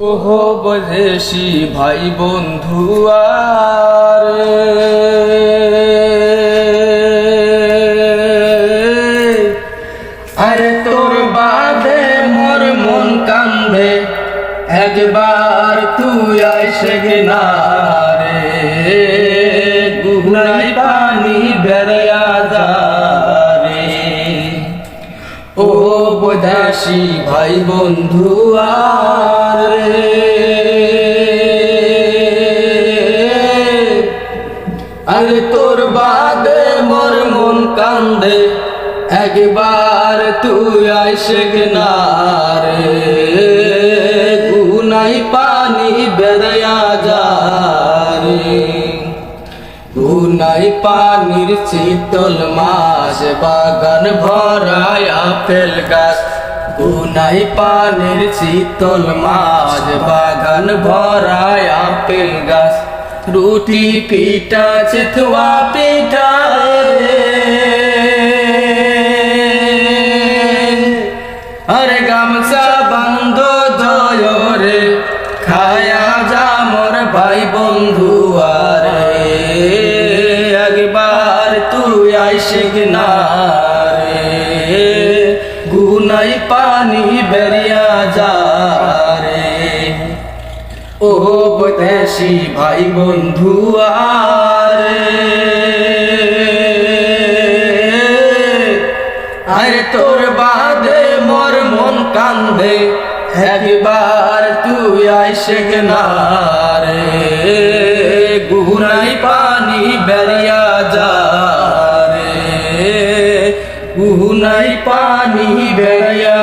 ওহো বদেশি ভাই বন্ধু আরে। আরে তোর বাদে মোর মন কান্দে একবার তুই আইসে গেনা রে। গুহনাই পানি বেড়িয়া যা রে ও বদাসী ভাই বন্ধু আরে। আরে তোর বাদে মোর মন কান্দে, একবার তুই আইসে রে। গুনাই পানি বেড়ায়া যা রে। গুনাই পানির শীতল মাস বাগান ভরায় আপেল গাছ। গুনাই পানির শীতল মাস বাগান ভরায় আপেল গাছ। রুটি পিঠা চিতুয়া পিঠা রে। আরে গামছা বন্ধ জয় রে, খায়া যা মোর ভাই বন্ধু আরে। একবার তুই আইসে না রে, গুনাই পানি বেরিয়া যা। ও বদেশি ভাই বন্ধু আরে তোর বাদে মোর মন কান্দে, একবার তুই আইসে রে। গুনাই পানি বেরিয়া যা রে। গুনাই পানি বেরিয়া